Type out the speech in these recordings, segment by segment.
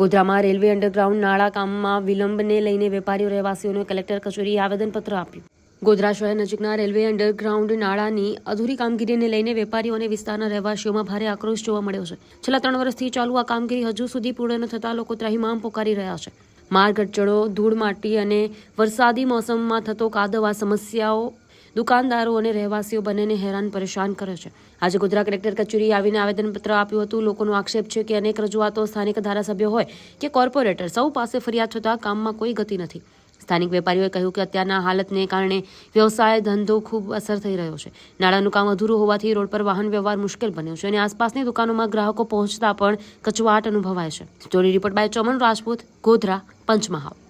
ગોધરામાં railway underground નાળા કામમાં વિલંબને લઈને વેપારીઓ, રહેવાસીઓને કલેક્ટર કચેરીએ આવેદનપત્ર આપ્યું. ગોધરા શહેર નજીકના રેલવે અંડરગ્રાઉન્ડ નાળાની અધૂરી કામગીરીને લઈને વેપારીઓ અને વિસ્તારના રહેવાસીઓમાં ભારે આક્રોશ જોવા મળ્યો છે. છેલ્લા ત્રણ વર્ષથી ચાલુ આ કામગીરી હજુ સુધી પૂર્ણ ન થતાં લોકો ત્રાહિમામ પોકારી રહ્યા છે. માર્ગ અડચણો ધૂળ માટી અને વરસાદી મોસમમાં થતો કાદવ આ સમસ્યાઓ દુકાનદારો અને રહેવાસીઓ બંનેને હેરાન પરેશાન કરે છે. આજે ગોધરા કલેક્ટર કચેરીએ આવીને આવેદનપત્ર આપ્યું હતું. લોકોનો આક્ષેપ છે કે અનેક રજૂઆતો સ્થાનિક ધારાસભ્યો હોય કે કોર્પોરેટર સૌ પાસે ફરિયાદ છતાં કામમાં કોઈ ગતિ નથી. સ્થાનિક વેપારીઓએ કહ્યું કે અત્યારના હાલતને કારણે વ્યવસાય ધંધો ખૂબ અસર થઈ રહ્યો છે. નાણાંનું કામ અધૂરું હોવાથી રોડ પર વાહન વ્યવહાર મુશ્કેલ બન્યો છે અને આસપાસની દુકાનોમાં ગ્રાહકો પહોંચતા પણ કચવાટ અનુભવાય છે. Story report by Chaman Rajput, Godhra, Panchmahal.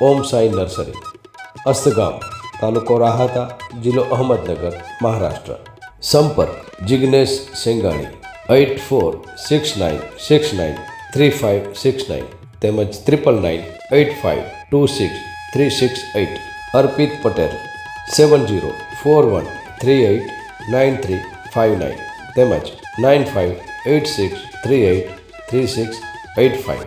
Om Sai nursery, અસ્તગામ, તાલુકો રાહાતા, જિલ્લો અહમદનગર, મહારાષ્ટ્ર. સંપર્ક Jignesh Sengani, eight four six nine six nine three five six nine તેમજ triple nine eight five two six three six eight. Arpit Patel, seven zero four one three eight nine three five nine તેમજ nine five eight six three eight three six eight five.